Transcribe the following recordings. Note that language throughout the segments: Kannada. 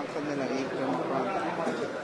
Alhamdulillah,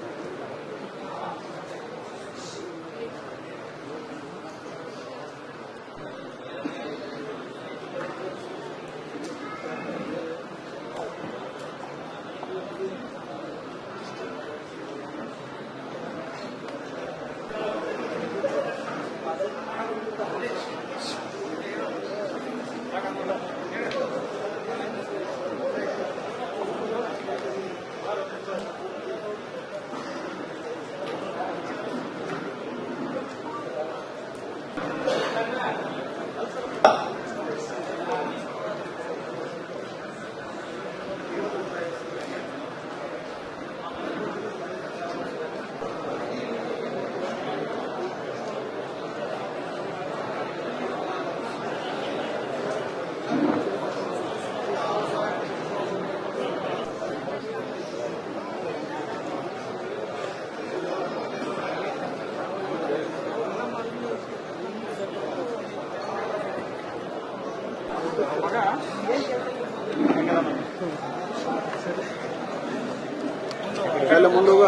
ಎಲ್ಲ ಮುಂದೆ ಹೋಗ.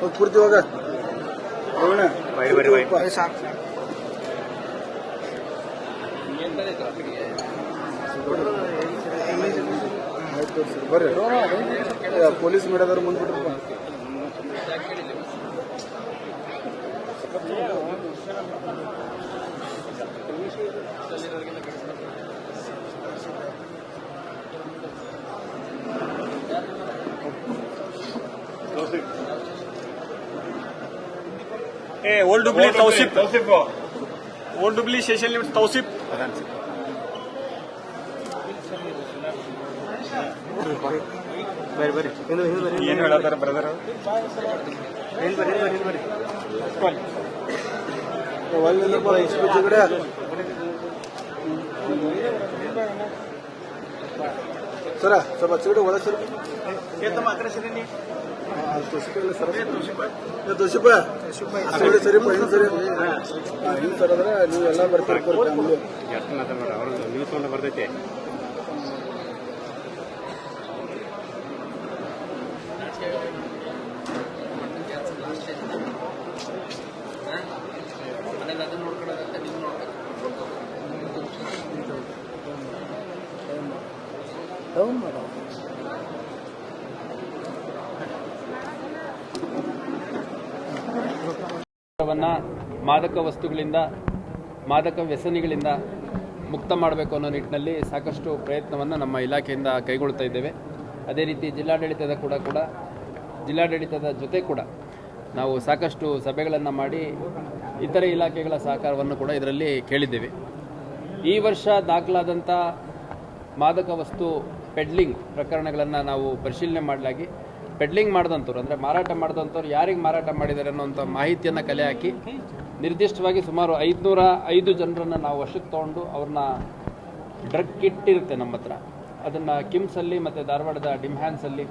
ಹೋಗಿ ಪೂರ್ತಿ ಹೋಗ. ಹೋಗೋಣ. ಅದು ಸಾಕು. ಆಯ್ತು ಬರ್ರಿ ಪೊಲೀಸ್ ಮೇಡದವ್ರು ಮುಂದೆ ಏ old Hubli Tausif Tausif old Hubli station limit Tausif ಬರ್ರಿ ಬರ್ರಿ ಏನು ಹೇಳತ್ತಾರ ಬ್ರದರ್ ಏನು ಬರ್ರಿ ಬರ್ರಿ ಬರ್ರಿ ಸರ ಸ್ವಲ್ಪ ಚಿಗಡೆ ಒಳ ಸರ್. ಏತಮ್ಮ ಅಗ್ರಸರಿ ಏ, ತುಸಿಪ ಸರಿ ಹಿಂದೆ ಸರಿ ಹಾಂ ಹಿಂದೆ ಸರ್ ಅಂದ್ರೆ ನೀವು ಎಲ್ಲ ಬರ್ತೀರಿ ನ್ಯೂಸ್ ಬರ್ತೈತೆ ಡೌನ್ ಮಾಡೋ ಮಾದಕ ವಸ್ತುಗಳಿಂದ, ಮಾದಕ ವ್ಯಸನಿಗಳಿಂದ ಮುಕ್ತ ಮಾಡಬೇಕು ಅನ್ನೋ ನಿಟ್ಟಿನಲ್ಲಿ ಸಾಕಷ್ಟು ಪ್ರಯತ್ನವನ್ನು ನಮ್ಮ ಇಲಾಖೆಯಿಂದ ಕೈಗೊಳ್ತಾ ಇದ್ದೇವೆ. ಅದೇ ರೀತಿ ಜಿಲ್ಲಾಡಳಿತದ ಕೂಡ ಕೂಡ, ಜಿಲ್ಲಾಡಳಿತದ ಜೊತೆ ಕೂಡ ನಾವು ಸಾಕಷ್ಟು ಸಭೆಗಳನ್ನು ಮಾಡಿ ಇತರೆ ಇಲಾಖೆಗಳ ಸಹಕಾರವನ್ನು ಕೂಡ ಇದರಲ್ಲಿ ಕೇಳಿದ್ದೇವೆ. ಈ ವರ್ಷ ದಾಖಲಾದಂಥ ಮಾದಕ ವಸ್ತು ಪೆಡ್ಲಿಂಗ್ ಪ್ರಕರಣಗಳನ್ನು ನಾವು ಪರಿಶೀಲನೆ ಮಾಡಲಾಗಿ ಪೆಡ್ಲಿಂಗ್ ಮಾಡಿದಂಥವ್ರು, ಅಂದರೆ ಮಾರಾಟ ಮಾಡಿದಂಥವ್ರು ಯಾರಿಗೆ ಮಾರಾಟ ಮಾಡಿದ್ದಾರೆ ಅನ್ನೋಂಥ ಮಾಹಿತಿಯನ್ನು ಕಲೆ ಹಾಕಿ ನಿರ್ದಿಷ್ಟವಾಗಿ ಸುಮಾರು ಐದುನೂರ ಐದು ಜನರನ್ನು ನಾವು ವಶಕ್ಕೆ ತೊಗೊಂಡು ಅವ್ರನ್ನ ಡ್ರಗ್ ಕಿಟ್ ಇರುತ್ತೆ ನಮ್ಮ ಹತ್ರ. ಅದನ್ನು ಕಿಮ್ಸಲ್ಲಿ ಮತ್ತು ಧಾರವಾಡದ ಡಿಮ್ಹ್ಯಾನ್ಸಲ್ಲಿ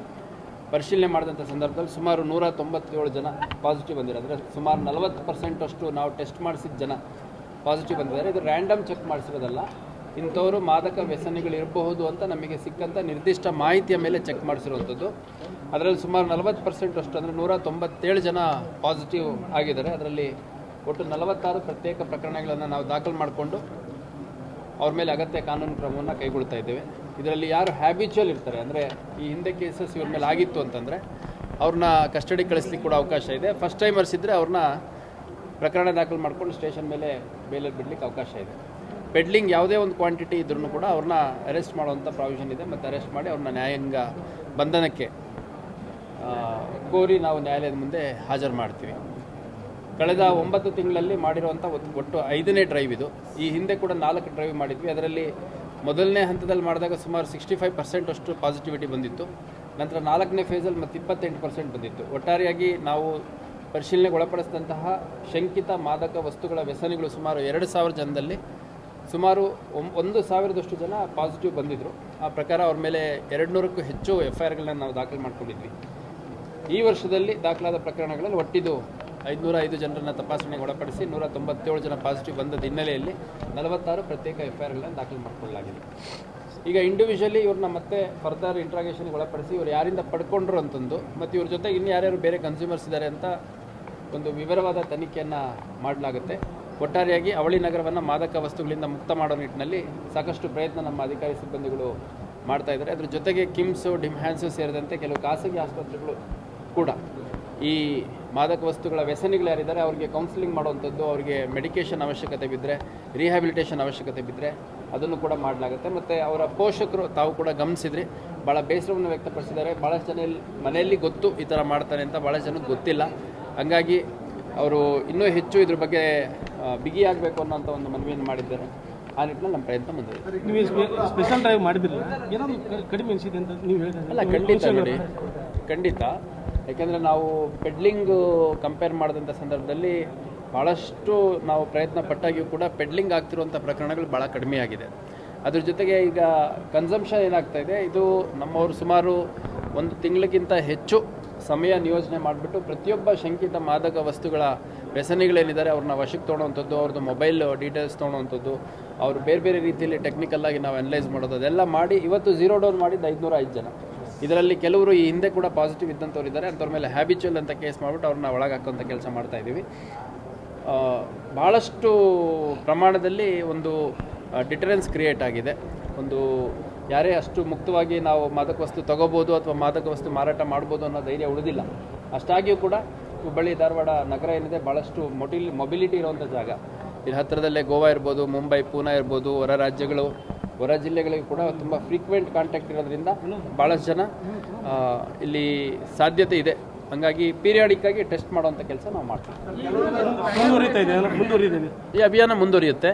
ಪರಿಶೀಲನೆ ಮಾಡಿದಂಥ ಸಂದರ್ಭದಲ್ಲಿ ಸುಮಾರು ನೂರ ತೊಂಬತ್ತೇಳು ಜನ ಪಾಸಿಟಿವ್ ಬಂದಿದ್ದಾರೆ. ಅಂದರೆ ಸುಮಾರು ನಲವತ್ತು ಪರ್ಸೆಂಟಷ್ಟು ನಾವು ಟೆಸ್ಟ್ ಮಾಡಿಸಿದ ಜನ ಪಾಸಿಟಿವ್ ಬಂದಿದ್ದಾರೆ. ಇದು ರ್ಯಾಂಡಮ್ ಚೆಕ್ ಮಾಡಿಸಿರೋದಲ್ಲ. ಇಂಥವರು ಮಾದಕ ವ್ಯಸನಿಗಳು ಇರಬಹುದು ಅಂತ ನಮಗೆ ಸಿಕ್ಕಂಥ ನಿರ್ದಿಷ್ಟ ಮಾಹಿತಿಯ ಮೇಲೆ ಚೆಕ್ ಮಾಡಿಸಿರುವಂಥದ್ದು. ಅದರಲ್ಲಿ ಸುಮಾರು ನಲವತ್ತು ಪರ್ಸೆಂಟ್ ಅಷ್ಟು ಅಂದರೆ ನೂರ ತೊಂಬತ್ತೇಳು ಜನ ಪಾಸಿಟಿವ್ ಆಗಿದ್ದಾರೆ. ಅದರಲ್ಲಿ ಒಟ್ಟು ನಲವತ್ತಾರು ಪ್ರತ್ಯೇಕ ಪ್ರಕರಣಗಳನ್ನು ನಾವು ದಾಖಲು ಮಾಡಿಕೊಂಡು ಅವ್ರ ಮೇಲೆ ಅಗತ್ಯ ಕಾನೂನು ಕ್ರಮವನ್ನು ಕೈಗೊಳ್ತಾ ಇದ್ದೇವೆ. ಇದರಲ್ಲಿ ಯಾರು ಹ್ಯಾಬಿಚುವಲ್ ಇರ್ತಾರೆ ಅಂದರೆ ಈ ಹಿಂದೆ ಕೇಸಸ್ ಇವ್ರ ಮೇಲೆ ಆಗಿತ್ತು ಅಂತಂದರೆ ಅವ್ರನ್ನ ಕಸ್ಟಡಿ ಕಳಿಸ್ಲಿಕ್ಕೆ ಕೂಡ ಅವಕಾಶ ಇದೆ. ಫಸ್ಟ್ ಟೈಮರ್ಸ್ ಇದ್ದರೆ ಅವ್ರನ್ನ ಪ್ರಕರಣ ದಾಖಲು ಮಾಡ್ಕೊಂಡು ಸ್ಟೇಷನ್ ಮೇಲೆ ಬೇಲಲ್ಲಿ ಬಿಡಲಿಕ್ಕೆ ಅವಕಾಶ ಇದೆ. ಪೆಡ್ಲಿಂಗ್ ಯಾವುದೇ ಒಂದು ಕ್ವಾಂಟಿಟಿ ಇದ್ರೂ ಕೂಡ ಅವ್ರನ್ನ ಅರೆಸ್ಟ್ ಮಾಡುವಂಥ ಪ್ರಾವಿಷನ್ ಇದೆ. ಮತ್ತು ಅರೆಸ್ಟ್ ಮಾಡಿ ಅವ್ರನ್ನ ನ್ಯಾಯಾಂಗ ಬಂಧನಕ್ಕೆ ಕೋರಿ ನಾವು ನ್ಯಾಯಾಲಯದ ಮುಂದೆ ಹಾಜರು ಮಾಡ್ತೀವಿ. ಕಳೆದ ಒಂಬತ್ತು ತಿಂಗಳಲ್ಲಿ ಮಾಡಿರುವಂಥ ಒಟ್ಟು- ಒಟ್ಟು ಐದನೇ ಡ್ರೈವ್ ಇದು. ಈ ಹಿಂದೆ ಕೂಡ ನಾಲ್ಕು ಡ್ರೈವ್ ಮಾಡಿದ್ವಿ. ಅದರಲ್ಲಿ ಮೊದಲನೇ ಹಂತದಲ್ಲಿ ಮಾಡಿದಾಗ ಸುಮಾರು ಸಿಕ್ಸ್ಟಿ ಫೈವ್ ಪರ್ಸೆಂಟ್ ಅಷ್ಟು ಪಾಸಿಟಿವಿಟಿ ಬಂದಿತ್ತು. ನಂತರ ನಾಲ್ಕನೇ ಫೇಸಲ್ಲಿ ಮತ್ತು ಇಪ್ಪತ್ತೆಂಟು ಪರ್ಸೆಂಟ್ ಬಂದಿತ್ತು. ಒಟ್ಟಾರೆಯಾಗಿ ನಾವು ಪರಿಶೀಲನೆಗೆ ಒಳಪಡಿಸಿದಂತಹ ಶಂಕಿತ ಮಾದಕ ವಸ್ತುಗಳ ವ್ಯಸನಿಗಳು ಸುಮಾರು ಎರಡು ಸಾವಿರ ಜನದಲ್ಲಿ ಸುಮಾರು ಒಂದು ಸಾವಿರದಷ್ಟು ಜನ ಪಾಸಿಟಿವ್ ಬಂದಿದ್ದರು ಆ ಪ್ರಕಾರ ಅವ್ರ ಮೇಲೆ ಎರಡು ನೂರಕ್ಕೂ ಹೆಚ್ಚು ಎಫ್ ಐ ಆರ್ಗಳನ್ನ ನಾವು ದಾಖಲು ಮಾಡ್ಕೊಂಡಿದ್ವಿ. ಈ ವರ್ಷದಲ್ಲಿ ದಾಖಲಾದ ಪ್ರಕರಣಗಳಲ್ಲಿ ಒಟ್ಟಿದು ಐದುನೂರ ಐದು ಜನರನ್ನು ತಪಾಸಣೆಗೆ ಒಳಪಡಿಸಿ ನೂರ ತೊಂಬತ್ತೇಳು ಜನ ಪಾಸಿಟಿವ್ ಬಂದದ ಹಿನ್ನೆಲೆಯಲ್ಲಿ ನಲವತ್ತಾರು ಪ್ರತ್ಯೇಕ ಎಫ್ ಐ ಆರ್ಗಳನ್ನು ದಾಖಲು ಮಾಡಿಕೊಳ್ಳಲಾಗಿದೆ. ಈಗ ಇಂಡಿವಿಜುವಲಿ ಇವ್ರನ್ನ ಮತ್ತೆ ಫರ್ದರ್ ಇಂಟ್ರಾಗೇಷನ್ಗೆ ಒಳಪಡಿಸಿ ಇವರು ಯಾರಿಂದ ಪಡ್ಕೊಂಡ್ರು ಅಂತಂದು, ಮತ್ತು ಇವ್ರ ಜೊತೆಗೆ ಇನ್ನು ಯಾರ್ಯಾರು ಬೇರೆ ಕನ್ಸ್ಯೂಮರ್ಸ್ ಇದ್ದಾರೆ ಅಂತ ಒಂದು ವಿವರವಾದ ತನಿಖೆಯನ್ನು ಮಾಡಲಾಗುತ್ತೆ. ಒಟ್ಟಾರೆಯಾಗಿ ಅವಳಿ ನಗರವನ್ನು ಮಾದಕ ವಸ್ತುಗಳಿಂದ ಮುಕ್ತ ಮಾಡೋ ನಿಟ್ಟಿನಲ್ಲಿ ಸಾಕಷ್ಟು ಪ್ರಯತ್ನ ನಮ್ಮ ಅಧಿಕಾರಿ ಸಿಬ್ಬಂದಿಗಳು ಮಾಡ್ತಾ ಇದ್ದಾರೆ. ಅದರ ಜೊತೆಗೆ ಕಿಮ್ಸು ಡಿಮ್ಹ್ಯಾನ್ಸು ಸೇರಿದಂತೆ ಕೆಲವು ಖಾಸಗಿ ಆಸ್ಪತ್ರೆಗಳು ಕೂಡ ಈ ಮಾದಕ ವಸ್ತುಗಳ ವ್ಯಸನಿಗಳು ಯಾರಿದ್ದಾರೆ ಅವರಿಗೆ ಕೌನ್ಸಿಲಿಂಗ್ ಮಾಡುವಂಥದ್ದು, ಅವರಿಗೆ ಮೆಡಿಕೇಷನ್ ಅವಶ್ಯಕತೆ ಬಿದ್ದರೆ ರಿಹ್ಯಾಬಿಲಿಟೇಷನ್ ಅವಶ್ಯಕತೆ ಬಿದ್ದರೆ ಅದನ್ನು ಕೂಡ ಮಾಡಲಾಗುತ್ತೆ. ಮತ್ತು ಅವರ ಪೋಷಕರು ತಾವು ಕೂಡ ಗಮನಿಸಿದ್ರಿ ಭಾಳ ಬೇಸರವನ್ನು ವ್ಯಕ್ತಪಡಿಸಿದ್ದಾರೆ. ಭಾಳಷ್ಟು ಜನ ಮನೆಯಲ್ಲಿ ಗೊತ್ತು ಈ ಥರ ಮಾಡ್ತಾರೆ ಅಂತ ಭಾಳಷ್ಟು ಜನಕ್ಕೆ ಗೊತ್ತಿಲ್ಲ. ಹಂಗಾಗಿ ಅವರು ಇನ್ನೂ ಹೆಚ್ಚು ಇದ್ರ ಬಗ್ಗೆ ಬಿಗಿಯಾಗಬೇಕು ಅನ್ನೋಂಥ ಒಂದು ಮನವಿಯನ್ನು ಮಾಡಿದ್ದಾರೆ. ಆ ನಿಟ್ಟಿನಲ್ಲಿ ನಮ್ಮ ಪ್ರಯತ್ನ ಬಂದಿದೆ ನೀವು ಸ್ಪೆಷಲ್ ಡ್ರೈವ್ ಮಾಡಿದ್ರಲ್ಲ? ಏನಾದರೂ ಕಡಿಮೆ ಅನಿಸಿದೆ ಅಂತ ನೀವು ಅಲ್ಲ ಖಂಡಿತ ನೋಡಿ. ಖಂಡಿತ. ಯಾಕೆಂದರೆ ನಾವು ಪೆಡ್ಲಿಂಗ್ ಕಂಪೇರ್ ಮಾಡಿದಂಥ ಸಂದರ್ಭದಲ್ಲಿ ಭಾಳಷ್ಟು ನಾವು ಪ್ರಯತ್ನ ಪಟ್ಟಾಗಿಯೂ ಕೂಡ ಪೆಡ್ಲಿಂಗ್ ಆಗ್ತಿರುವಂಥ ಪ್ರಕರಣಗಳು ಭಾಳ ಕಡಿಮೆ ಆಗಿದೆ. ಅದ್ರ ಜೊತೆಗೆ ಈಗ ಕನ್ಸಂಪ್ಷನ್ ಏನಾಗ್ತಾ ಇದೆ? ಇದು ನಮ್ಮವರು ಸುಮಾರು ಒಂದು ತಿಂಗಳಿಗಿಂತ ಹೆಚ್ಚು ಸಮಯ ನಿಯೋಜನೆ ಮಾಡಿಬಿಟ್ಟು ಪ್ರತಿಯೊಬ್ಬ ಶಂಕಿತ ಮಾದಕ ವಸ್ತುಗಳ ವ್ಯಸನಿಗಳೇನಿದ್ದಾರೆ ಅವ್ರನ್ನ ವಶಕ್ಕೆ ತೊಗೊಳೋವಂಥದ್ದು ಅವ್ರದ್ದು ಮೊಬೈಲ್ ಡೀಟೇಲ್ಸ್ ತೊಗೊಳೋವಂಥದ್ದು ಅವರು ಬೇರೆ ಬೇರೆ ರೀತಿಯಲ್ಲಿ ಟೆಕ್ನಿಕಲ್ ಆಗಿ ನಾವು ಅನಲೈಸ್ ಮಾಡೋದು ಅದೆಲ್ಲ ಮಾಡಿ ಇವತ್ತು ಝೀರೋ ಡೌನ್ ಮಾಡಿದ್ದು ಐದುನೂರ ಐದು ಜನ. ಇದರಲ್ಲಿ ಕೆಲವರು ಈ ಹಿಂದೆ ಕೂಡ ಪಾಸಿಟಿವ್ ಇದ್ದಂಥವ್ರು ಇದ್ದಾರೆ ಅಂಥವ್ರ ಮೇಲೆ ಹ್ಯಾಬಿಚುವಲ್ ಅಂತ ಕೇಸ್ ಮಾಡಿಬಿಟ್ಟು ಅವ್ರನ್ನ ಒಳಗೆ ಹಾಕೋಂಥ ಕೆಲಸ ಮಾಡ್ತಾ ಇದ್ದೀವಿ. ಆ, ಭಾಳಷ್ಟು ಪ್ರಮಾಣದಲ್ಲಿ ಒಂದು ಡಿಟರೆನ್ಸ್ ಕ್ರಿಯೇಟ್ ಆಗಿದೆ. ಒಂದು ಯಾರೇ ಅಷ್ಟು ಮುಕ್ತವಾಗಿ ನಾವು ಮಾದಕ ವಸ್ತು ತಗೋಬೋದು ಅಥವಾ ಮಾದಕ ವಸ್ತು ಮಾರಾಟ ಮಾಡ್ಬೋದು ಅನ್ನೋ ಧೈರ್ಯ ಉಳಿದಿಲ್ಲ. ಅಷ್ಟಾಗಿಯೂ ಕೂಡ ಹುಬ್ಬಳ್ಳಿ ಧಾರವಾಡ ನಗರ ಏನಿದೆ ಭಾಳಷ್ಟು ಮೊಟಿಲ್ ಮೊಬಿಲಿಟಿ ಇರುವಂಥ ಜಾಗ. ಇಲ್ಲಿ ಹತ್ತಿರದಲ್ಲೇ ಗೋವಾ ಇರ್ಬೋದು ಮುಂಬೈ ಪೂನಾ ಇರ್ಬೋದು ಹೊರ ರಾಜ್ಯಗಳು ಹೊರ ಜಿಲ್ಲೆಗಳಿಗೆ ಕೂಡ ತುಂಬ ಫ್ರೀಕ್ವೆಂಟ್ ಕಾಂಟ್ಯಾಕ್ಟ್ ಇರೋದ್ರಿಂದ ಭಾಳಷ್ಟು ಜನ ಇಲ್ಲಿ ಸಾಧ್ಯತೆ ಇದೆ. ಹಾಗಾಗಿ ಪೀರಿಯಾಡಿಕ್ ಆಗಿ ಟೆಸ್ಟ್ ಮಾಡುವಂಥ ಕೆಲಸ ನಾವು ಮಾಡ್ತೀವಿ. ಇದೆ ಈ ಅಭಿಯಾನ ಮುಂದುವರಿಯುತ್ತೆ.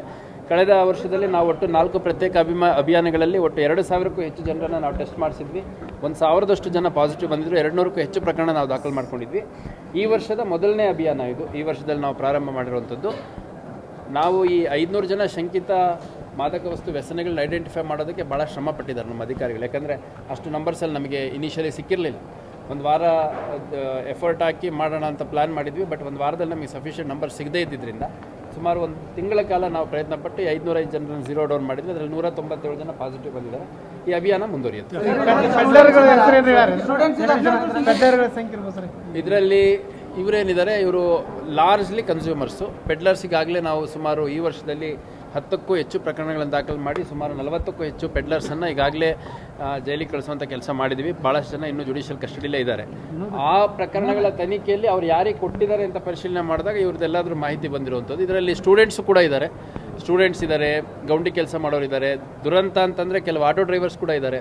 ಕಳೆದ ವರ್ಷದಲ್ಲಿ ನಾವು ಒಟ್ಟು ನಾಲ್ಕು ಪ್ರತ್ಯೇಕ ಅಭಿಮಾ, ಅಭಿಯಾನಗಳಲ್ಲಿ ಒಟ್ಟು ಎರಡು ಸಾವಿರಕ್ಕೂ ಹೆಚ್ಚು ಜನರನ್ನು ನಾವು ಟೆಸ್ಟ್ ಮಾಡಿಸಿದ್ವಿ. ಒಂದು ಸಾವಿರದಷ್ಟು ಜನ ಪಾಸಿಟಿವ್ ಬಂದಿದ್ರು ಎರಡು ನೂರಕ್ಕೂ ಹೆಚ್ಚು ಪ್ರಕರಣ ನಾವು ದಾಖಲು ಮಾಡ್ಕೊಂಡಿದ್ವಿ. ಈ ವರ್ಷದ ಮೊದಲನೇ ಅಭಿಯಾನ ಇದು. ಈ ವರ್ಷದಲ್ಲಿ ನಾವು ಪ್ರಾರಂಭ ಮಾಡಿರುವಂಥದ್ದು. ನಾವು ಈ ಐದುನೂರು ಜನ ಶಂಕಿತ ಮಾದಕ ವಸ್ತು ವ್ಯಸನಗಳನ್ನ ಐಡೆಂಟಿಫೈ ಮಾಡೋದಕ್ಕೆ ಭಾಳ ಶ್ರಮ ಪಟ್ಟಿದ್ದಾರೆ ನಮ್ಮ ಅಧಿಕಾರಿಗಳು. ಯಾಕಂದರೆ ಅಷ್ಟು ನಂಬರ್ಸಲ್ಲಿ ನಮಗೆ ಇನಿಷಿಯಲಿ ಸಿಕ್ಕಿರಲಿಲ್ಲ. ಒಂದು ವಾರ ಎಫರ್ಟ್ ಹಾಕಿ ಮಾಡೋಣ ಅಂತ ಪ್ಲ್ಯಾನ್ ಮಾಡಿದ್ವಿ ಬಟ್ ಒಂದು ವಾರದಲ್ಲಿ ನಮಗೆ ಸಫಿಷಿಯೆಂಟ್ ನಂಬರ್ ಸಿಗದೇ ಇದ್ದಿದ್ದರಿಂದ ಸುಮಾರು ಒಂದು ತಿಂಗಳ ಕಾಲ ನಾವು ಪ್ರಯತ್ನ ಪಟ್ಟು ಐದುನೂರೈದು ಜನರನ್ನು ಝೀರೋ ಡೌನ್ ಮಾಡಿದ್ವಿ. ಅದರಲ್ಲಿ ನೂರ ತೊಂಬತ್ತೇಳು ಜನ ಪಾಸಿಟಿವ್ ಬಂದಿದ್ದಾರೆ. ಈ ಅಭಿಯಾನ ಮುಂದುವರಿಯುತ್ತೆ. ಇದರಲ್ಲಿ ಇವರೇನಿದ್ದಾರೆ? ಇವರು ಲಾರ್ಜ್ಲಿ ಕನ್ಸ್ಯೂಮರ್ಸು ಪೆಡ್ಲರ್ಸಿಗಾಗಲೇ ನಾವು ಸುಮಾರು ಈ ವರ್ಷದಲ್ಲಿ ಹತ್ತಕ್ಕೂ ಹೆಚ್ಚು ಪ್ರಕರಣಗಳನ್ನು ದಾಖಲು ಮಾಡಿ ಸುಮಾರು ನಲವತ್ತಕ್ಕೂ ಹೆಚ್ಚು ಪೆಡ್ಲರ್ಸನ್ನು ಈಗಾಗಲೇ ಜೈಲಿಗೆ ಕಳಿಸುವಂಥ ಕೆಲಸ ಮಾಡಿದ್ದೀವಿ ಭಾಳಷ್ಟು ಜನ ಇನ್ನೂ ಜುಡಿಷಿಯಲ್ ಕಸ್ಟಡಿಲೇ ಇದ್ದಾರೆ. ಆ ಪ್ರಕರಣಗಳ ತನಿಖೆಯಲ್ಲಿ ಅವ್ರು ಯಾರಿಗೆ ಕೊಟ್ಟಿದ್ದಾರೆ ಅಂತ ಪರಿಶೀಲನೆ ಮಾಡಿದಾಗ ಇವ್ರದ್ದೆಲ್ಲಾದರೂ ಮಾಹಿತಿ ಬಂದಿರುವಂಥದ್ದು. ಇದರಲ್ಲಿ ಸ್ಟೂಡೆಂಟ್ಸು ಕೂಡ ಇದ್ದಾರೆ. ಸ್ಟೂಡೆಂಟ್ಸ್ ಇದ್ದಾರೆ, ಗೌಂಡಿ ಕೆಲಸ ಮಾಡೋರು ಇದ್ದಾರೆ ದುರಂತ ಅಂತಂದರೆ ಕೆಲವು ಆಟೋ ಡ್ರೈವರ್ಸ್ ಕೂಡ ಇದ್ದಾರೆ.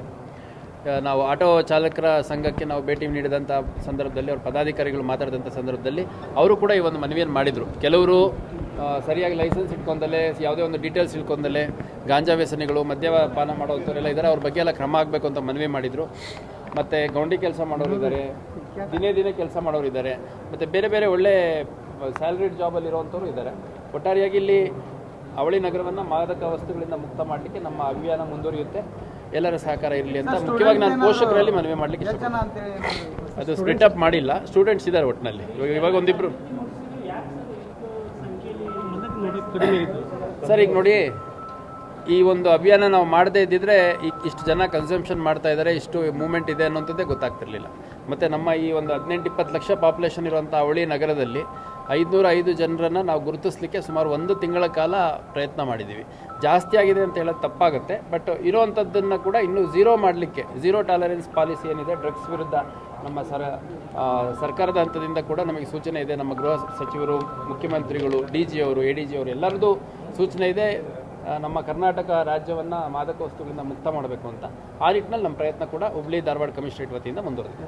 ನಾವು ಆಟೋ ಚಾಲಕರ ಸಂಘಕ್ಕೆ ನಾವು ಭೇಟಿ ನೀಡಿದಂಥ ಸಂದರ್ಭದಲ್ಲಿ ಅವ್ರ ಪದಾಧಿಕಾರಿಗಳು ಮಾತಾಡಿದಂಥ ಸಂದರ್ಭದಲ್ಲಿ ಅವರು ಕೂಡ ಈ ಒಂದು ಮನವಿಯನ್ನು ಮಾಡಿದರು. ಕೆಲವರು ಸರಿಯಾಗಿ ಲೈಸೆನ್ಸ್ ಇಟ್ಕೊಂಡಲ್ಲೇ, ಯಾವುದೇ ಒಂದು ಡೀಟೇಲ್ಸ್ ಇಟ್ಕೊಂಡಲೆ ಗಾಂಜಾ ವ್ಯಸನಿಗಳು, ಮದ್ಯಪಾನ ಮಾಡೋವಂಥವರೆಲ್ಲ ಇದ್ದಾರೆ, ಅವ್ರ ಬಗ್ಗೆ ಎಲ್ಲ ಕ್ರಮ ಆಗಬೇಕು ಅಂತ ಮನವಿ ಮಾಡಿದರು. ಮತ್ತು ಗೌಂಡಿ ಕೆಲಸ ಮಾಡೋರು ಇದ್ದಾರೆ, ದಿನೇ ದಿನೇ ಕೆಲಸ ಮಾಡೋರು ಇದ್ದಾರೆ, ಮತ್ತು ಬೇರೆ ಬೇರೆ ಒಳ್ಳೆ ಸ್ಯಾಲ್ರಿಡ್ ಜಾಬಲ್ಲಿ ಇರೋವಂಥವ್ರು ಇದ್ದಾರೆ. ಒಟ್ಟಾರೆಯಾಗಿ ಇಲ್ಲಿ ಅವಳಿ ನಗರವನ್ನು ಮಾದಕ ವಸ್ತುಗಳಿಂದ ಮುಕ್ತ ಮಾಡಲಿಕ್ಕೆ ನಮ್ಮ ಅಭಿಯಾನ ಮುಂದುವರಿಯುತ್ತೆ. ಎಲ್ಲರ ಸಹಕಾರ ಇರಲಿ ಅಂತ ಮುಖ್ಯವಾಗಿ ನಾನು ಪೋಷಕರಲ್ಲಿ ಮನವಿ ಮಾಡಲಿಕ್ಕೆ ಅದು ಸ್ಪ್ಲಿಟ್ ಅಪ್ ಮಾಡಿಲ್ಲ. ಸ್ಟೂಡೆಂಟ್ಸ್ ಇದ್ದಾರೆ ಒಟ್ಟಿನಲ್ಲಿ ಇವಾಗ ಇವಾಗ ಒಂದಿಬ್ರು. ಸರ್ ಈಗ ನೋಡಿ ಈ ಒಂದು ಅಭಿಯಾನ ನಾವು ಮಾಡದೇ ಇದ್ದಿದ್ರೆ ಇಷ್ಟು ಜನ ಕನ್ಸಂಪ್ಷನ್ ಮಾಡ್ತಾ ಇದ್ದಾರೆ ಇಷ್ಟು ಮೂಮೆಂಟ್ ಇದೆ ಅನ್ನೋಂಥದ್ದೇ ಗೊತ್ತಾಗ್ತಿರ್ಲಿಲ್ಲ. ಮತ್ತು ನಮ್ಮ ಈ ಒಂದು ಹದಿನೆಂಟು ಇಪ್ಪತ್ತು ಲಕ್ಷ ಪಾಪ್ಯುಲೇಷನ್ ಇರುವಂಥ ಅವಳಿ ನಗರದಲ್ಲಿ ಐದುನೂರ ಐದು ಜನರನ್ನು ನಾವು ಗುರುತಿಸ್ಲಿಕ್ಕೆ ಸುಮಾರು ಒಂದು ತಿಂಗಳ ಕಾಲ ಪ್ರಯತ್ನ ಮಾಡಿದ್ದೀವಿ. ಜಾಸ್ತಿ ಆಗಿದೆ ಅಂತ ಹೇಳೋದು ತಪ್ಪಾಗುತ್ತೆ. ಬಟ್ ಇರೋವಂಥದ್ದನ್ನು ಕೂಡ ಇನ್ನೂ ಝೀರೋ ಮಾಡಲಿಕ್ಕೆ ಝೀರೋ ಟಾಲರೆನ್ಸ್ ಪಾಲಿಸಿ ಏನಿದೆ ಡ್ರಗ್ಸ್ ವಿರುದ್ಧ ನಮ್ಮ ಸರ ಸರ್ಕಾರದ ಹಂತದಿಂದ ಕೂಡ ನಮಗೆ ಸೂಚನೆ ಇದೆ. ನಮ್ಮ ಗೃಹ ಸಚಿವರು, ಮುಖ್ಯಮಂತ್ರಿಗಳು ಡಿ ಜಿ ಅವರು ಎ ಡಿ ಜಿ ಅವರು ಎಲ್ಲರದ್ದು ಸೂಚನೆ ಇದೆ. ನಮ್ಮ ಕರ್ನಾಟಕ ರಾಜ್ಯವನ್ನು ಮಾದಕ ವಸ್ತುಗಳಿಂದ ಮುಕ್ತ ಮಾಡಬೇಕು ಅಂತ. ಆ ನಿಟ್ಟಿನಲ್ಲಿ ನಮ್ಮ ಪ್ರಯತ್ನ ಕೂಡ ಹುಬ್ಳಿ ಧಾರವಾಡ ಕಮಿಷನರೇಟ್ ವತಿಯಿಂದ ಮುಂದುವರೆದಿದೆ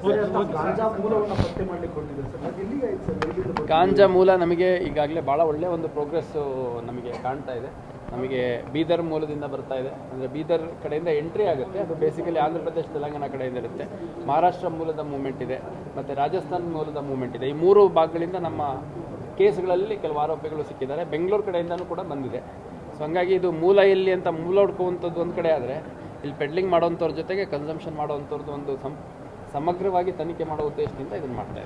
ಗಾಂಜಾ ಮೂಲ ನಮಗೆ ಈಗಾಗಲೇ ಭಾಳ ಒಳ್ಳೆಯ ಒಂದು ಪ್ರೋಗ್ರೆಸ್ಸು ನಮಗೆ ಕಾಣ್ತಾ ಇದೆ. ನಮಗೆ ಬೀದರ್ ಮೂಲದಿಂದ ಬರ್ತಾ ಇದೆ. ಅಂದರೆ ಬೀದರ್ ಕಡೆಯಿಂದ ಎಂಟ್ರಿ ಆಗುತ್ತೆ. ಅದು ಬೇಸಿಕಲಿ ಆಂಧ್ರ ಪ್ರದೇಶ ತೆಲಂಗಾಣ ಕಡೆಯಿಂದ ಇರುತ್ತೆ. ಮಹಾರಾಷ್ಟ್ರ ಮೂಲದ ಮೂವ್ಮೆಂಟ್ ಇದೆ. ಮತ್ತು ರಾಜಸ್ಥಾನ ಮೂಲದ ಮೂವ್ಮೆಂಟ್ ಇದೆ. ಈ ಮೂರು ಭಾಗಗಳಿಂದ ನಮ್ಮ ಕೇಸ್ಗಳಲ್ಲಿ ಕೆಲವು ಆರೋಪಿಗಳು ಸಿಕ್ಕಿದ್ದಾರೆ. ಬೆಂಗಳೂರು ಕಡೆಯಿಂದನೂ ಕೂಡ ಬಂದಿದೆ. ಸೊ ಹಂಗಾಗಿ ಇದು ಮೂಲ ಇಲ್ಲಿ ಅಂತ ಮೂಲ ಹುಡ್ಕುವಂಥದ್ದು ಒಂದು ಕಡೆ ಆದರೆ, ಇಲ್ಲಿ ಪೆಡ್ಲಿಂಗ್ ಮಾಡೋವಂಥವ್ರ ಜೊತೆಗೆ ಕನ್ಸಂಪ್ಷನ್ ಮಾಡೋವಂಥವ್ರದ್ದು ಒಂದು ಸಮಗ್ರವಾಗಿ ತನಿಖೆ ಮಾಡೋ ಉದ್ದೇಶದಿಂದ ಇದನ್ನು ಮಾಡ್ತಾರೆ